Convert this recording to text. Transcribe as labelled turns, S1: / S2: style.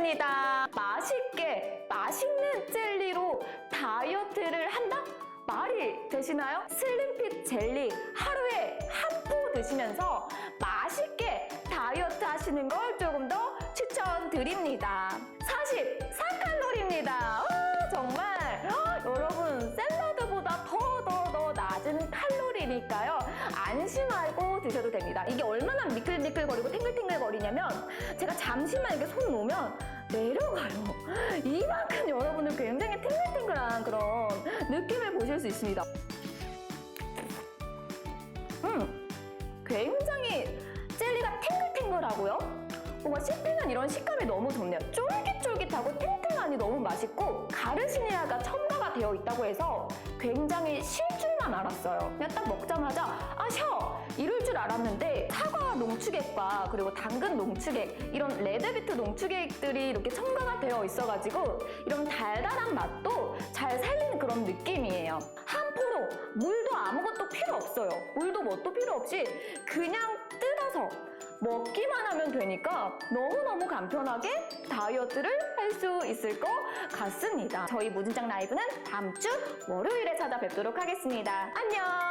S1: 반갑습니다. 맛있게 맛있는 젤리로 다이어트를 한다? 말이 되시나요? 슬림핏 젤리 하루에 한 포 드시면서 맛있게 다이어트 하시는 걸 조금 더 추천드립니다. 44칼로리입니다. 정말 헉, 여러분 샐러드보다 더 더 더 낮은 칼로리니까요. 안심하고 드셔도 됩니다. 이게 얼마나 미끌미끌거리고 탱글탱글거리냐면 제가 잠시만 이렇게 손 놓으면 내려가요. 이만큼 여러분들 굉장히 탱글탱글한 그런 느낌을 보실 수 있습니다. 음, 굉장히 젤리가 탱글탱글하고요. 뭔가 씹히는 이런 식감이 너무 좋네요. 쫄깃쫄깃하고 탱탱하니 너무 맛있고 가르시니아가 첨가가 되어 있다고 해서 굉장히 실 줄만 알았어요. 그냥 딱 먹자마자 아 셔! 이럴 줄 알았는데 사과 농축액과 그리고 당근 농축액 이런 레드비트 농축액들이 이렇게 첨가가 되어 있어가지고 이런 달달한 맛도 잘 살리는 그런 느낌이에요. 한 포로 물도 아무것도 필요 없어요. 물도 뭣도 필요 없이 그냥 뜯어서 먹기만 하면 되니까 너무너무 간편하게 다이어트를 할 수 있을 것 같습니다. 저희 무진장 라이브는 다음 주 월요일에 찾아뵙도록 하겠습니다. 안녕!